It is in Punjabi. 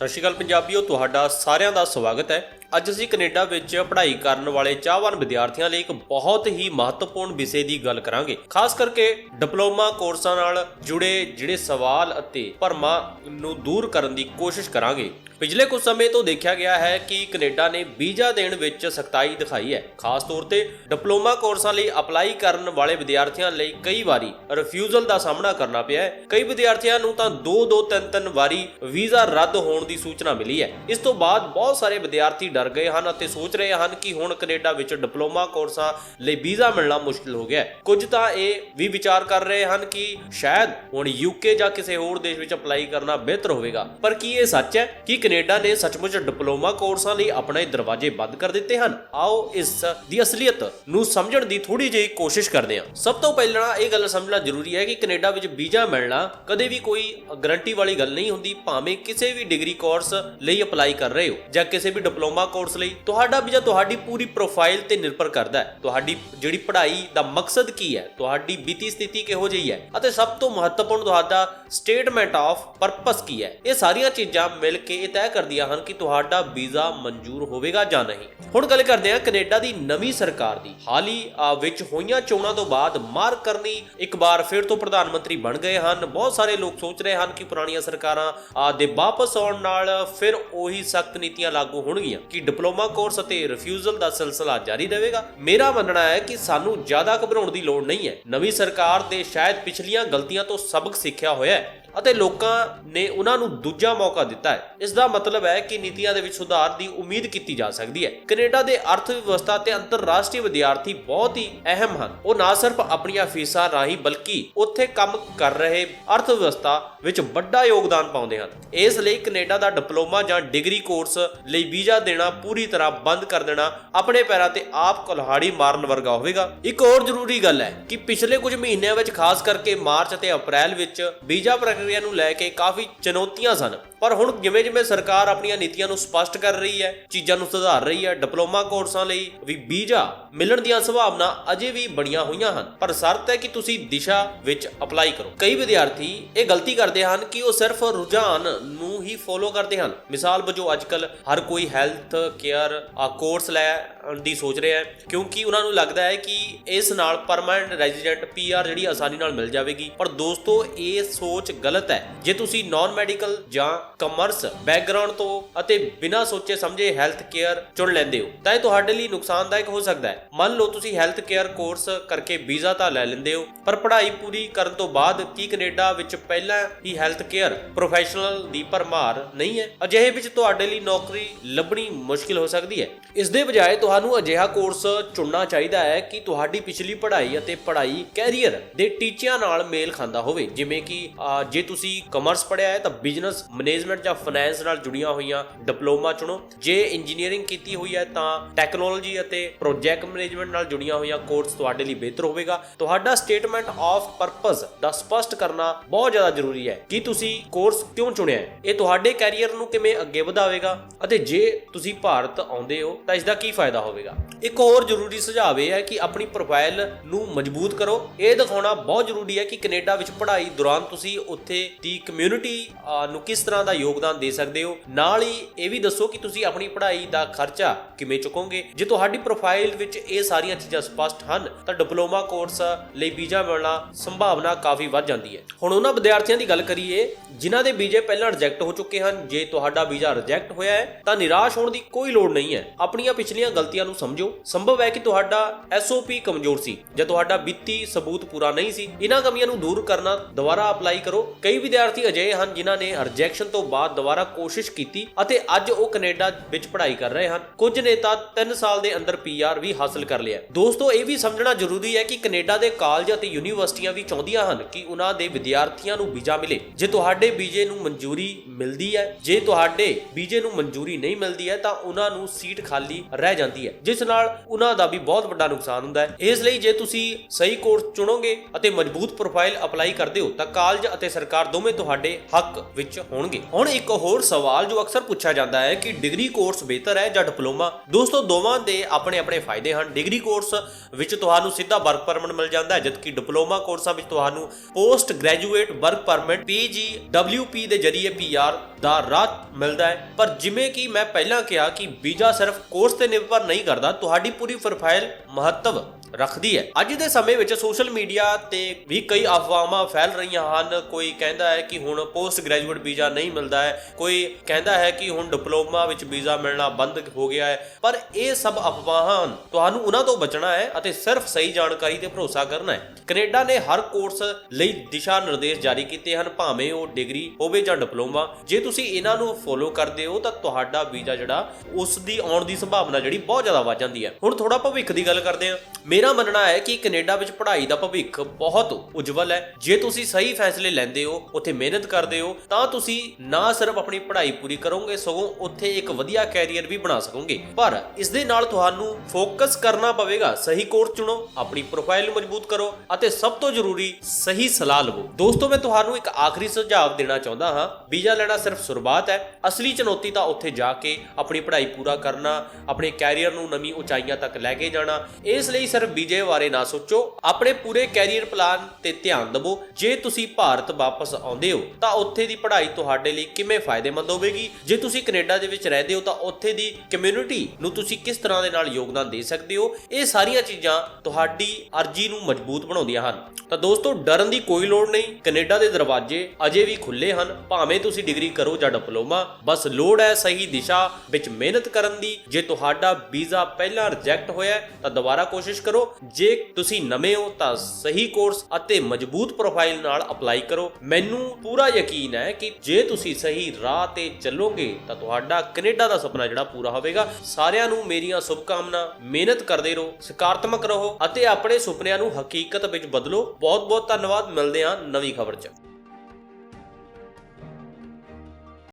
ਸਤਿ ਸ਼੍ਰੀ ਅਕਾਲ ਪੰਜਾਬੀਓ, ਤੁਹਾਡਾ ਸਾਰਿਆਂ ਦਾ ਸਵਾਗਤ ਹੈ। ਅੱਜ ਅਸੀਂ ਕੈਨੇਡਾ ਵਿੱਚ ਪੜ੍ਹਾਈ ਕਰਨ ਵਾਲੇ ਚਾਹਵਾਨ ਵਿਦਿਆਰਥੀਆਂ ਲਈ ਇੱਕ ਬਹੁਤ ਹੀ ਮਹੱਤਵਪੂਰਨ ਵਿਸ਼ੇ ਦੀ ਗੱਲ ਕਰਾਂਗੇ। ਖਾਸ ਕਰਕੇ ਡਿਪਲੋਮਾ ਕੋਰਸਾਂ ਨਾਲ ਜੁੜੇ ਜਿਹੜੇ ਸਵਾਲ ਅਤੇ ਭਰਮਾਂ ਨੂੰ ਦੂਰ ਕਰਨ ਦੀ ਕੋਸ਼ਿਸ਼ ਕਰਾਂਗੇ। ਪਿਛਲੇ ਕੁਝ ਸਮੇਂ ਤੋਂ ਦੇਖਿਆ ਗਿਆ ਹੈ ਕਿ ਕੈਨੇਡਾ ਨੇ ਵੀਜ਼ਾ ਦੇਣ ਵਿੱਚ ਸਖਤਾਈ ਦਿਖਾਈ ਹੈ। ਖਾਸ ਤੌਰ ਤੇ ਡਿਪਲੋਮਾ ਕੋਰਸਾਂ ਲਈ ਅਪਲਾਈ ਕਰਨ ਵਾਲੇ ਵਿਦਿਆਰਥੀਆਂ ਲਈ ਕਈ ਵਾਰੀ ਰਿਫਿਊਜ਼ਲ ਦਾ ਸਾਹਮਣਾ ਕਰਨਾ ਪਿਆ ਹੈ। ਕਈ ਵਿਦਿਆਰਥੀਆਂ ਨੂੰ ਤਾਂ 2-2 3-3 ਵਾਰੀ ਵੀਜ਼ਾ ਰੱਦ ਹੋਣ ਦੀ ਸੂਚਨਾ ਮਿਲੀ ਹੈ। ਇਸ ਤੋਂ ਬਾਅਦ ਬਹੁਤ ਸਾਰੇ ਵਿਦਿਆਰਥੀ ਡਰ ਗਏ ਹਨ ਅਤੇ ਸੋਚ ਰਹੇ ਹਨ ਕਿ ਹੁਣ ਕੈਨੇਡਾ ਵਿੱਚ ਡਿਪਲੋਮਾ ਕੋਰਸਾਂ ਲਈ ਵੀਜ਼ਾ ਮਿਲਣਾ ਮੁਸ਼ਕਿਲ ਹੋ ਗਿਆ ਹੈ। ਕੁਝ ਤਾਂ ਇਹ ਵੀ ਵਿਚਾਰ ਕਰ ਰਹੇ ਹਨ ਕਿ ਸ਼ਾਇਦ ਹੁਣ ਯੂਕੇ ਜਾਂ ਕਿਸੇ ਹੋਰ ਦੇਸ਼ ਵਿੱਚ ਅਪਲਾਈ ਕਰਨਾ ਬਿਹਤਰ ਹੋਵੇਗਾ। ਪਰ ਕੀ ਇਹ ਸੱਚ ਹੈ ਕਿ ਕੈਨੇਡਾ ਨੇ ਸੱਚਮੁੱਚ ਡਿਪਲੋਮਾ ਕੋਰਸਾਂ ਲਈ ਆਪਣੇ ਦਰਵਾਜ਼ੇ ਬੰਦ ਕਰ ਦਿੱਤੇ ਹਨ? ਆਓ ਇਸ ਦੀ ਅਸਲੀਅਤ ਨੂੰ ਸਮਝਣ ਦੀ ਥੋੜੀ ਜਿਹੀ ਕੋਸ਼ਿਸ਼ ਕਰਦੇ ਹਾਂ। ਸਭ ਤੋਂ ਪਹਿਲਾਂ ਇਹ ਗੱਲ ਸਮਝਣਾ ਜ਼ਰੂਰੀ ਹੈ ਕਿ ਕੈਨੇਡਾ ਵਿੱਚ ਵੀਜ਼ਾ ਮਿਲਣਾ ਕਦੇ ਵੀ ਕੋਈ ਗਾਰੰਟੀ ਵਾਲੀ ਗੱਲ ਨਹੀਂ ਹੁੰਦੀ, ਭਾਵੇਂ ਕਿਸੇ ਵੀ ਡਿਗਰੀ ਕੋਰਸ ਲਈ ਅਪਲਾਈ ਕਰ ਰਹੇ ਹੋ ਜਾਂ ਕਿਸੇ ਵੀ ਡਿਪਲੋਮਾ ਕੋਰਸ ਲਈ ਤੁਹਾਡਾ ਵੀਜ਼ਾ ਤੁਹਾਡੀ ਪੂਰੀ ਪ੍ਰੋਫਾਈਲ ਤੇ ਨਿਰਭਰ ਕਰਦਾ ਹੈ। ਤੁਹਾਡੀ ਜਿਹੜੀ ਪੜ੍ਹਾਈ ਦਾ ਮਕਸਦ ਕੀ ਹੈ ਤੁਹਾਡੀ ਵਿੱਤੀ ਸਥਿਤੀ ਕਿਹੋ ਜਿਹੀ ਹੈ ਅਤੇ ਸਭ ਤੋਂ ਮਹੱਤਵਪੂਰਨ ਤੁਹਾਡਾ ਸਟੇਟਮੈਂਟ ਆਫ ਪਰਪਸ ਕੀ ਹੈ। ਇਹ ਸਾਰੀਆਂ ਚੀਜ਼ਾਂ ਮਿਲ ਕੇ ਇਹ ਤੈਅ ਕਰਦੀਆਂ ਹਨ ਕਿ ਤੁਹਾਡਾ ਵੀਜ਼ਾ ਮਨਜ਼ੂਰ ਹੋਵੇਗਾ ਜਾਂ ਨਹੀਂ। ਹੁਣ ਗੱਲ ਕਰਦੇ ਹਾਂ ਕੈਨੇਡਾ ਦੀ ਨਵੀਂ ਸਰਕਾਰ ਦੀ। ਹਾਲ ਹੀ ਵਿੱਚ ਹੋਈਆਂ ਚੋਣਾਂ ਤੋਂ ਬਾਅਦ ਮਾਰਕ ਕਰਨੀ ਇੱਕ ਵਾਰ ਫਿਰ ਤੋਂ ਪ੍ਰਧਾਨ ਮੰਤਰੀ ਬਣ ਗਏ ਹਨ। ਬਹੁਤ ਸਾਰੇ ਲੋਕ ਸੋਚ ਰਹੇ ਹਨ ਕਿ ਪੁਰਾਣੀਆਂ ਸਰਕਾਰਾਂ ਅ, ਦੇ ਵਾਪਸ ਆਉਣ ਨਾਲ ਫਿਰ ਉਹੀ ਸਖਤ ਨੀਤੀਆਂ ਲਾਗੂ ਹੋਣਗੀਆਂ ਕਿ ਡਿਪਲੋਮਾ ਕੋਰਸ ਅਤੇ ਰਿਫਿਊਜ਼ਲ ਦਾ ਸਿਲਸਿਲਾ ਜਾਰੀ ਰਹੇਗਾ। ਮੇਰਾ ਮੰਨਣਾ ਹੈ ਕਿ ਸਾਨੂੰ ਜ਼ਿਆਦਾ ਘਬਰਾਉਣ ਦੀ ਲੋੜ ਨਹੀਂ ਹੈ। ਨਵੀਂ ਸਰਕਾਰ ਦੇ ਸ਼ਾਇਦ ਪਿਛਲੀਆਂ ਗਲਤੀਆਂ ਤੋਂ ਸਬਕ ਸਿੱਖਿਆ ਹੋਇਆ ਹੈ। ਅਤੇ ਲੋਕਾਂ ਨੇ ਉਹਨਾਂ ਨੂੰ ਦੂਜਾ ਮੌਕਾ ਦਿੱਤਾ ਹੈ। ਇਸ ਦਾ ਮਤਲਬ ਹੈ ਕਿ ਨੀਤੀਆਂ ਦੇ ਵਿੱਚ ਸੁਧਾਰ ਦੀ ਉਮੀਦ ਕੀਤੀ ਜਾ ਸਕਦੀ ਹੈ। ਕੈਨੇਡਾ ਦੇ ਅਰਥ ਵਿਵਸਥਾ ਤੇ ਅੰਤਰਰਾਸ਼ਟਰੀ ਵਿਦਿਆਰਥੀ ਬਹੁਤ ਹੀ ਅਹਿਮ ਹਨ। ਉਹ ਨਾ ਸਿਰਫ ਆਪਣੀਆਂ ਫੀਸਾਂ ਰਾਹੀਂ ਬਲਕਿ ਉੱਥੇ ਕੰਮ ਕਰ ਰਹੇ ਅਰਥ ਵਿਵਸਥਾ ਵਿੱਚ ਵੱਡਾ ਯੋਗਦਾਨ ਪਾਉਂਦੇ ਹਨ। ਇਸ ਲਈ ਕੈਨੇਡਾ ਦਾ ਡਿਪਲੋਮਾ ਜਾਂ ਡਿਗਰੀ ਕੋਰਸ ਲਈ ਵੀਜ਼ਾ ਦੇਣਾ ਪੂਰੀ ਤਰ੍ਹਾਂ ਬੰਦ ਕਰ ਦੇਣਾ ਆਪਣੇ ਪੈਰਾਂ ਤੇ ਆਪ ਕੁਲਹਾੜੀ ਮਾਰਨ ਵਰਗਾ ਹੋਵੇਗਾ। ਇੱਕ ਹੋਰ ਜ਼ਰੂਰੀ ਗੱਲ ਹੈ ਕਿ ਪਿਛਲੇ ਕੁਝ ਮਹੀਨਿਆਂ ਵਿੱਚ ਖਾਸ ਕਰਕੇ ਮਾਰਚ ਅਤੇ ਅਪ੍ਰੈਲ ਵਿੱਚ ਵੀਜ਼ਾ ਪ੍ਰਕਿਰਿਆ ਨੂੰ ਲੈ ਕੇ ਕਾਫੀ ਚੁਣੌਤੀਆਂ ਸਨ। ਪਰ ਹੁਣ ਜਿਵੇਂ ਜਿਵੇਂ ਸਰਕਾਰ ਆਪਣੀਆਂ ਨੀਤੀਆਂ ਨੂੰ ਸਪਸ਼ਟ ਕਰ ਰਹੀ ਹੈ, ਚੀਜ਼ਾਂ ਨੂੰ ਸੁਧਾਰ ਰਹੀ ਹੈ, ਡਿਪਲੋਮਾ ਕੋਰਸਾਂ ਲਈ ਵੀ ਵੀਜ਼ਾ ਮਿਲਣ ਦੀਆਂ ਸੰਭਾਵਨਾ ਅਜੇ ਵੀ ਬਣੀਆਂ ਹੋਈਆਂ ਹਨ। ਪਰ ਸ਼ਰਤ ਹੈ ਕਿ ਤੁਸੀਂ ਦਿਸ਼ਾ ਵਿੱਚ ਅਪਲਾਈ ਕਰੋ। ਕਈ ਵਿਦਿਆਰਥੀ ਇਹ ਗਲਤੀ ਕਰਦੇ ਹਨ ਕਿ ਉਹ ਸਿਰਫ ਰੁਝਾਨ ਨੂੰ ਹੀ ਫੋਲੋ ਕਰਦੇ ਹਨ। ਮਿਸਾਲ ਵਜੋਂ ਅੱਜਕੱਲ ਹਰ ਕੋਈ ਹੈਲਥ ਕੇਅਰ ਕੋਰਸ ਲੈਣ ਦੀ ਸੋਚ ਰਿਹਾ ਹੈ, ਕਿਉਂਕਿ ਉਹਨਾਂ ਨੂੰ ਲੱਗਦਾ ਹੈ ਕਿ ਇਸ ਨਾਲ ਪਰਮਨੈਂਟ ਰੈਜ਼ੀਡੈਂਟ ਪੀਆਰ ਜਿਹੜੀ ਆਸਾਨੀ ਨਾਲ ਮਿਲ ਜਾਵੇਗੀ। ਪਰ ਦੋਸਤੋ, ਇਹ ਸੋਚ ਗਲਤ ਹੈ। ਜੇ ਤੁਸੀਂ ਨਾਨ ਮੈਡੀਕਲ ਜਾਂ ਕਮਰਸ ਬੈਕਗ੍ਰਾਉਂਡ ਤੋਂ ਅਤੇ ਬਿਨਾਂ ਸੋਚੇ ਸਮਝੇ ਹੈਲਥ ਕੇਅਰ ਚੁਣ ਲੈਂਦੇ ਹੋ ਤਾਂ ਇਹ ਤੁਹਾਡੇ ਲਈ ਨੁਕਸਾਨਦਾਇਕ ਹੋ ਸਕਦਾ ਹੈ। ਮੰਨ ਲਓ ਤੁਸੀਂ ਹੈਲਥ ਕੇਅਰ ਕੋਰਸ ਕਰਕੇ ਵੀਜ਼ਾ ਤਾਂ ਲੈ ਲੈਂਦੇ ਹੋ ਪਰ ਪੜ੍ਹਾਈ ਪੂਰੀ ਕਰਨ ਤੋਂ ਬਾਅਦ ਕੀ ਕੈਨੇਡਾ ਵਿੱਚ ਪਹਿਲਾਂ ਹੀ ਹੈਲਥ ਕੇਅਰ ਪ੍ਰੋਫੈਸ਼ਨਲ ਦੀ ਭਰਮਾਰ ਨਹੀਂ ਹੈ? ਅਜਿਹੇ ਵਿੱਚ ਤੁਹਾਡੇ ਲਈ ਨੌਕਰੀ ਲੱਭਣੀ ਮੁਸ਼ਕਿਲ ਹੋ ਸਕਦੀ ਹੈ। ਇਸ ਦੇ ਬਜਾਏ ਤੁਹਾਨੂੰ ਅਜਿਹਾ ਕੋਰਸ ਚੁਣਨਾ ਚਾਹੀਦਾ ਹੈ ਕਿ ਤੁਹਾਡੀ ਪਿਛਲੀ ਪੜ੍ਹਾਈ ਅਤੇ ਪੜ੍ਹਾਈ ਕੈਰੀਅਰ ਦੇ ਟੀਚਿਆਂ ਨਾਲ ਮੇਲ ਖਾਂਦਾ ਹੋਵੇ ਜਿਵੇਂ ਕਿ ਅਹ, ਜੇ ਤੁਸੀਂ ਕਮਰਸ ਪੜ੍ਹਿਆ ਹੈ ਤਾਂ ਬਿਜ਼ਨਸ ਮੈਨੇਜਮੈਂਟ ਜਾਂ ਫਾਈਨੈਂਸ ਨਾਲ ਜੁੜੀਆਂ ਹੋਈਆਂ ਡਿਪਲੋਮਾ ਚੁਣੋ। ਜੇ ਇੰਜੀਨੀਅਰਿੰਗ ਕੀਤੀ ਹੋਈ ਹੈ ਤਾਂ ਟੈਕਨੋਲੋਜੀ ਅਤੇ ਪ੍ਰੋਜੈਕਟ ਮੈਨੇਜਮੈਂਟ ਨਾਲ ਜੁੜੀਆਂ ਹੋਈਆਂ ਕੋਰਸ ਤੁਹਾਡੇ ਲਈ ਬਿਹਤਰ ਹੋਵੇਗਾ। ਤੁਹਾਡਾ ਸਟੇਟਮੈਂਟ ਆਫ ਪਰਪਸ ਦਾ ਸਪਸ਼ਟ ਕਰਨਾ ਬਹੁਤ ਜ਼ਿਆਦਾ ਜ਼ਰੂਰੀ ਹੈ। ਕਿ ਤੁਸੀਂ ਕੋਰਸ ਕਿਉਂ ਚੁਣਿਆ ਹੈ? ਇਹ ਤੁਹਾਡੇ ਕੈਰੀਅਰ ਨੂੰ ਕਿਵੇਂ ਅੱਗੇ ਵਧਾਵੇਗਾ? ਅਤੇ ਜੇ ਤੁਸੀਂ ਭਾਰਤ ਆਉਂਦੇ ਹੋ ਤਾਂ ਇਸ ਦਾ ਕੀ ਫਾਇਦਾ ਹੋਵੇਗਾ? ਇੱਕ ਹੋਰ ਜ਼ਰੂਰੀ ਸੁਝਾਅ ਇਹ ਹੈ ਕਿ ਆਪਣੀ ਪ੍ਰੋਫਾਈਲ ਨੂੰ ਮਜ਼ਬੂਤ ਕਰੋ। ਇਹ ਦਿਖਾਉਣਾ ਬਹੁਤ ਜ਼ਰੂਰੀ ਹੈ ਕਿ ਕੈਨੇਡਾ ਵਿੱਚ ਪੜ੍ਹਾਈ ਦੌਰਾਨ ਤੁਸੀਂ ਉੱਥੇ ਦੀ ਕਮਿਊਨਿਟੀ ਨੂੰ ਕਿਸ ਤਰ੍ਹਾਂ ਦਾ ਯੋਗਦਾਨ ਦੇ ਸਕਦੇ ਹੋ? ਨਾਲ ਹੀ ਇਹ ਵੀ ਦੱਸੋ ਕਿ ਤੁਸੀਂ ਆਪਣੀ ਪੜ੍ਹਾਈ ਦਾ ਖਰਚਾ ਕਿਵੇਂ ਚੁਕੋਗੇ? ਜੇ ਤੁਹਾਡੀ ਪ੍ਰੋਫਾਈਲ ਵਿੱਚ ਇਹ ਸਾਰੀਆਂ ਚੀਜ਼ਾਂ ਸਪਸ਼ਟ ਹਨ, ਤਾਂ ਡਿਪਲੋਮਾ ਕੋਰਸ ਲਈ ਵੀਜ਼ਾ ਮਿਲਣਾ ਸੰਭਾਵਨਾ ਕਾਫੀ ਵੱਧ ਜਾਂਦੀ ਹੈ। ਹੁਣ ਉਹਨਾਂ ਵਿਦਿਆਰਥੀਆਂ ਦੀ ਗੱਲ ਕਰੀਏ, ਜਿਨ੍ਹਾਂ ਦੇ ਵੀਜ਼ੇ ਪਹਿਲਾਂ ਰਿਜੈਕਟ ਹੋ ਚੁੱਕੇ ਹਨ, ਜੇ ਤੁਹਾਡਾ ਵੀਜ਼ਾ ਰਿਜੈਕਟ ਹੋਇਆ ਹੈ, ਤਾਂ ਨਿਰਾਸ਼ ਹੋਣ ਦੀ ਕੋਈ ਲੋੜ ਨਹੀਂ ਹੈ। ਆਪਣੀਆਂ ਪਿਛਲੀਆਂ ਗਲਤੀਆਂ ਨੂੰ ਸਮਝੋ। ਸੰਭਵ ਹੈ ਕਿ ਤੁਹਾਡਾ ਐਸਓਪੀ ਕਮਜ਼ੋਰ ਸੀ ਜਾਂ ਤੁਹਾਡਾ ਵਿੱਤੀ ਸਬੂਤ ਪੂਰਾ ਨਹੀਂ ਸੀ। ਇਹਨਾਂ ਕਮੀਆਂ ਨੂੰ ਦੂਰ ਕਰਨਾ, ਦੁਬਾਰਾ ਅਪਲਾਈ ਕਰੋ। ਕਈ ਵਿਦਿਆਰਥੀ ਅਜਿਹੇ ਹਨ ਜਿਨ੍ਹਾਂ ਨੇ ਰਿਜੈਕਸ਼ਨ ਤੋਂ ਬਾਅਦ ਦੁਬਾਰਾ ਕੋਸ਼ਿਸ਼ ਕੀਤੀ ਅਤੇ ਅੱਜ ਉਹ ਕੈਨੇਡਾ ਵਿੱਚ ਪੜ੍ਹਾਈ ਕਰ ਰਹੇ ਹਨ। ਕੁਝ ਨੇ ਤਾਂ 3 ਸਾਲ ਦੇ ਅੰਦਰ ਪੀਆਰ ਵੀ ਹਾਸਲ ਕਰ ਲਿਆ ਦੋਸਤੋ, ਇਹ ਵੀ ਸਮਝਣਾ ਜ਼ਰੂਰੀ ਹੈ ਕਿ ਕੈਨੇਡਾ ਦੇ ਕਾਲਜ ਅਤੇ ਯੂਨੀਵਰਸਿਟੀਆਂ ਵੀ ਚਾਹੁੰਦੀਆਂ ਹਨ ਕਿ ਉਹਨਾਂ ਦੇ ਵਿਦਿਆਰਥੀਆਂ ਨੂੰ ਵੀਜ਼ਾ ਮਿਲੇ। ਜੇ ਤੁਹਾਡੇ ਵੀਜ਼ੇ ਨੂੰ ਮਨਜ਼ੂਰੀ ਮਿਲਦੀ ਹੈ, ਜੇ ਤੁਹਾਡੇ ਵੀਜ਼ੇ ਨੂੰ ਮਨਜ਼ੂਰੀ ਨਹੀਂ ਮਿਲਦੀ ਹੈ, ਤਾਂ ਉਹਨਾਂ ਨੂੰ ਸੀਟ ਖਾਲੀ ਰਹਿ ਜਾਂਦੀ ਹੈ, ਜਿਸ ਨਾਲ ਉਹਨਾਂ ਦਾ ਵੀ ਬਹੁਤ ਵੱਡਾ ਨੁਕਸਾਨ ਹੁੰਦਾ ਹੈ। ਇਸ ਲਈ ਜੇ ਤੁਸੀਂ ਸਹੀ ਕੋਰਸ ਚੁਣੋਗੇ ਅਤੇ ਮਜ਼ਬੂਤ ਪ੍ਰੋਫਾਈਲ ਅਪਲਾਈ ਕਰਦੇ ਹੋ, ਤਾਂ ਕਾਲਜ ਅਤੇ ਸਰਕਾਰ ਸਰਕਾਰ ਦੋਵੇਂ ਤੁਹਾਡੇ ਹੱਕ ਵਿੱਚ ਹੋਣਗੇ। ਹੁਣ ਇੱਕ ਹੋਰ ਸਵਾਲ ਜੋ ਅਕਸਰ ਪੁੱਛਿਆ ਜਾਂਦਾ ਹੈ ਕਿ ਡਿਗਰੀ ਕੋਰਸ ਬਿਹਤਰ ਹੈ ਜਾਂ ਡਿਪਲੋਮਾ? ਦੋਸਤੋ, ਦੋਵਾਂ ਦੇ ਆਪਣੇ ਆਪਣੇ ਫਾਇਦੇ ਹਨ। ਡਿਗਰੀ ਕੋਰਸ ਵਿੱਚ ਤੁਹਾਨੂੰ ਸਿੱਧਾ ਵਰਕ ਪਰਮਿਟ ਮਿਲ ਜਾਂਦਾ ਹੈ, ਜਦਕਿ ਡਿਪਲੋਮਾ ਕੋਰਸਾਂ ਵਿੱਚ ਤੁਹਾਨੂੰ post graduate work permit PG ਦੇ ਜਰੀਏ ਪੀਆਰ ਦਾ ਰਾਹ ਮਿਲਦਾ ਹੈ। ਪਰ ਜਿਵੇਂ ਕਿ ਮੈਂ ਪਹਿਲਾਂ ਕਿਹਾ ਕਿ ਵੀਜ਼ਾ ਸਿਰਫ ਕੋਰਸ ਤੇ ਨਿਰਭਰ ਨਹੀਂ ਕਰਦਾ, ਤੁਹਾਡੀ ਪੂਰੀ ਪ੍ਰੋਫਾਈਲ ਮਹੱਤਵ ਰੱਖਦੀ ਹੈ। ਅੱਜ ਦੇ ਸਮੇਂ ਵਿੱਚ ਸੋਸ਼ਲ ਮੀਡੀਆ ਤੇ ਵੀ ਕਈ ਅਫਵਾਹਾਂ ਫੈਲ ਰਹੀਆਂ ਹਨ। ਕੋਈ ਕਹਿੰਦਾ ਹੈ ਕਿ ਹੁਣ ਪੋਸਟ ਗ੍ਰੈਜੂਏਟ ਵੀਜ਼ਾ ਨਹੀਂ ਮਿਲਦਾ ਹੈ। ਕੋਈ ਕਹਿੰਦਾ ਹੈ ਕਿ ਹੁਣ ਡਿਪਲੋਮਾ ਵਿੱਚ ਵੀਜ਼ਾ ਮਿਲਣਾ ਬੰਦ ਹੋ ਗਿਆ ਹੈ। ਪਰ ਇਹ ਸਭ ਅਫਵਾਹਾਂ ਹਨ। ਤੁਹਾਨੂੰ ਉਹਨਾਂ ਤੋਂ ਬਚਣਾ ਹੈ ਅਤੇ ਸਿਰਫ ਸਹੀ ਜਾਣਕਾਰੀ ਤੇ ਭਰੋਸਾ ਕਰਨਾ ਹੈ। ਕੈਨੇਡਾ ਨੇ ਹਰ ਕੋਰਸ ਲਈ ਦਿਸ਼ਾ ਨਿਰਦੇਸ਼ ਜਾਰੀ ਕੀਤੇ ਹਨ, ਭਾਵੇਂ ਉਹ ਡਿਗਰੀ ਹੋਵੇ ਜਾਂ ਡਿਪਲੋਮਾ। ਜੇ ਤੁਸੀਂ ਇਹਨਾਂ ਨੂੰ ਫੋਲੋ ਕਰਦੇ ਹੋ ਤਾਂ ਤੁਹਾਡਾ ਵੀਜ਼ਾ ਜਿਹੜਾ, ਉਸ ਦੀ ਆਉਣ ਦੀ ਸੰਭਾਵਨਾ ਜਿਹੜੀ ਬਹੁਤ ਜ਼ਿਆਦਾ ਵੱਧ ਜਾਂਦੀ ਹੈ। ਹੁਣ ਥੋੜਾ ਭਵਿੱਖ ਦੀ ਗੱਲ ਕਰਦੇ ਹਾਂ। ਮੇਰਾ ਮੰਨਣਾ ਹੈ ਕਿ ਕੈਨੇਡਾ ਵਿੱਚ ਪੜ੍ਹਾਈ ਦਾ ਭਵਿੱਖ ਬਹੁਤ ਉਜਵਲ ਹੈ। ਜੇ ਤੁਸੀਂ ਸਹੀ ਫੈਸਲੇ ਲੈਂਦੇ ਹੋ, ਉੱਥੇ ਮਿਹਨਤ ਕਰਦੇ ਹੋ, ਤਾਂ ਤੁਸੀਂ ਨਾ ਸਿਰਫ ਆਪਣੀ ਪੜ੍ਹਾਈ ਪੂਰੀ ਕਰੋਗੇ, ਸਗੋਂ ਉੱਥੇ ਇੱਕ ਵਧੀਆ ਕੈਰੀਅਰ ਵੀ ਬਣਾ ਸਕੋਗੇ। ਪਰ ਇਸ ਦੇ ਨਾਲ ਤੁਹਾਨੂੰ ਫੋਕਸ ਕਰਨਾ ਪਵੇਗਾ। ਸਹੀ ਕੋਰਸ ਚੁਣੋ, ਆਪਣੀ ਪ੍ਰੋਫਾਈਲ ਨੂੰ ਮਜ਼ਬੂਤ ਕਰੋ ਅਤੇ ਸਭ ਤੋਂ ਜ਼ਰੂਰੀ ਸਹੀ ਸਲਾਹ ਲਵੋ। ਦੋਸਤੋ, ਮੈਂ ਤੁਹਾਨੂੰ ਇੱਕ ਆਖਰੀ ਸੁਝਾਅ ਦੇਣਾ ਚਾਹੁੰਦਾ ਹਾਂ। ਵੀਜ਼ਾ ਲੈਣਾ ਸਿਰਫ ਸ਼ੁਰੂਆਤ ਹੈ। ਅਸਲੀ ਚੁਣੌਤੀ ਤਾਂ ਉੱਥੇ ਜਾ ਕੇ ਆਪਣੀ ਪੜ੍ਹਾਈ ਪੂਰਾ ਕਰਨਾ, ਆਪਣੇ ਕੈਰੀਅਰ ਨੂੰ ਨਵੀਂ ਉਚਾਈਆਂ ਤੱਕ ਲੈ ਕੇ ਜਾਣਾ, ਇਸ ਲਈ ਸਿਰਫ ਵੀਜ਼ੇ ਬਾਰੇ ਨਾ ਸੋਚੋ, ਆਪਣੇ ਪੂਰੇ ਕੈਰੀਅਰ ਪਲਾਨ ਤੇ ਧਿਆਨ ਦਿਵੋ। ਜੇ ਤੁਸੀਂ ਭਾਰਤ ਵਾਪਸ ਆਉਂਦੇ ਹੋ, ਤਾਂ ਉੱਥੇ ਦੀ ਪੜ੍ਹਾਈ ਤੁਹਾਡੇ ਲਈ ਕਿਵੇਂ ਫਾਇਦੇਮੰਦ ਹੋਵੇਗੀ? ਜੇ ਤੁਸੀਂ ਕੈਨੇਡਾ ਦੇ ਵਿੱਚ ਰਹਿੰਦੇ ਹੋ, ਤਾਂ ਉੱਥੇ ਦੀ ਕਮਿਊਨਿਟੀ ਨੂੰ ਤੁਸੀਂ ਕਿਸ ਤਰ੍ਹਾਂ ਦੇ ਨਾਲ ਯੋਗਦਾਨ ਦੇ ਸਕਦੇ ਹੋ? ਇਹ ਸਾਰੀਆਂ ਚੀਜ਼ਾਂ ਤੁਹਾਡੀ ਅਰਜ਼ੀ ਨੂੰ ਮਜ਼ਬੂਤ ਬਣਾਉਂਦੀਆਂ ਹਨ। ਤਾਂ ਦੋਸਤੋ, ਡਰਨ ਦੀ ਕੋਈ ਲੋੜ ਨਹੀਂ। ਕੈਨੇਡਾ ਦੇ ਦਰਵਾਜ਼ੇ ਅਜੇ ਵੀ ਖੁੱਲੇ ਹਨ। ਭਾਵੇਂ ਤੁਸੀਂ ਡਿਗਰੀ ਕਰੋ ਜਾਂ ਡਿਪਲੋਮਾ ਬਸ ਲੋੜ ਹੈ ਸਹੀ ਦਿਸ਼ਾ ਵਿੱਚ ਮਿਹਨਤ ਕਰਨ ਦੀ। ਜੇ ਤੁਹਾਡਾ ਵੀਜ਼ਾ ਪਹਿਲਾਂ ਰਿਜੈਕਟ ਹੋਇਆ ਤਾਂ ਦੁਬਾਰਾ ਕੋਸ਼ਿਸ਼ ਕਰੋ। ਕਰੋ। ਜੇ ਤੁਸੀਂ ਨਵੇਂ ਹੋ ਤਾਂ ਸਹੀ ਕੋਰਸ ਅਤੇ ਮਜ਼ਬੂਤ ਪ੍ਰੋਫਾਈਲ ਨਾਲ ਅਪਲਾਈ ਕਰੋ। ਮੈਨੂੰ ਪੂਰਾ ਯਕੀਨ ਹੈ ਕਿ ਜੇ ਤੁਸੀਂ ਸਹੀ ਰਾਹ ਤੇ ਚੱਲੋਗੇ ਤਾਂ ਤੁਹਾਡਾ ਕੈਨੇਡਾ ਦਾ ਸੁਪਨਾ ਜਿਹੜਾ ਪੂਰਾ ਹੋਵੇਗਾ। ਸਾਰਿਆਂ ਨੂੰ ਮੇਰੀਆਂ ਸ਼ੁਭਕਾਮਨਾ। ਮਿਹਨਤ ਕਰਦੇ ਰਹੋ, ਸਕਾਰਾਤਮਕ ਰਹੋ ਅਤੇ ਆਪਣੇ ਸੁਪਨਿਆਂ ਨੂੰ ਹਕੀਕਤ ਵਿੱਚ ਬਦਲੋ। ਬਹੁਤ ਬਹੁਤ ਧੰਨਵਾਦ। ਮਿਲਦੇ ਹਾਂ ਨਵੀਂ ਖਬਰ 'ਚ।